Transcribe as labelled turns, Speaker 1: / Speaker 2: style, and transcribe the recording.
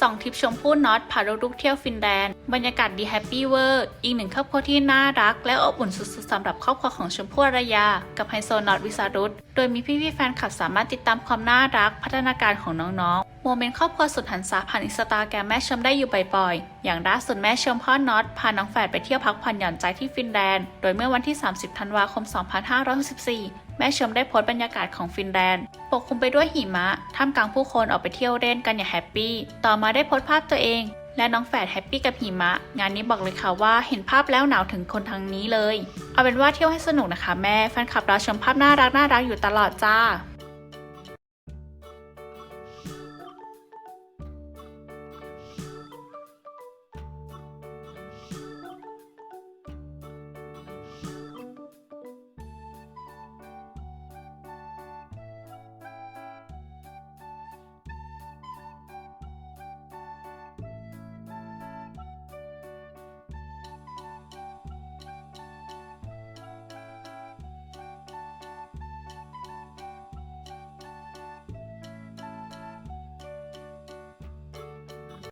Speaker 1: สองทริปชมพู่น็อตพาลูกเที่ยวฟินแลนด์บรรยากาศดีแฮปปี้เวอร์อีกหนึ่งครอบครัวที่น่ารัก และอบอุ่นสุดๆสำหรับครอบครัวของชมพู่อารยา กับไฮโซน็อตวิสารุตโดยมีพี่ๆแฟนคลับสามารถติดตามความน่ารักพัฒนาการของน้องๆโมเมนต์ครอบครัวสุดหันษาผ่านอินสตาแกรมแม่ชมได้อยู่บ่อยๆอย่างล่าสุดแม่ชมพ่อน็อตพาน้องแฝดไปเที่ยวพักผ่อนหย่อนใจที่ฟินแลนด์โดยเมื่อวันที่ 30 ธันวาคม 2564 แม่ชมได้โพสต์บรรยากาศของฟินแลนด์ ปกคลุมไปด้วยหิมะ ท่ามกลางผู้คนออกไปเที่ยวเล่นกันอย่างแฮปปี้ ต่อมาได้โพสต์ภาพตัวเอง และน้องแฝดแฮปปี้กับหิมะ งานนี้บอกเลยค่ะว่าเห็นภาพแล้วหนาวถึงคนทางนี้เลย เอาเป็นว่าเที่ยวให้สนุกนะคะแม่ แฟนคลับเราชมภาพน่ารักน่ารักอยู่ตลอดจ้า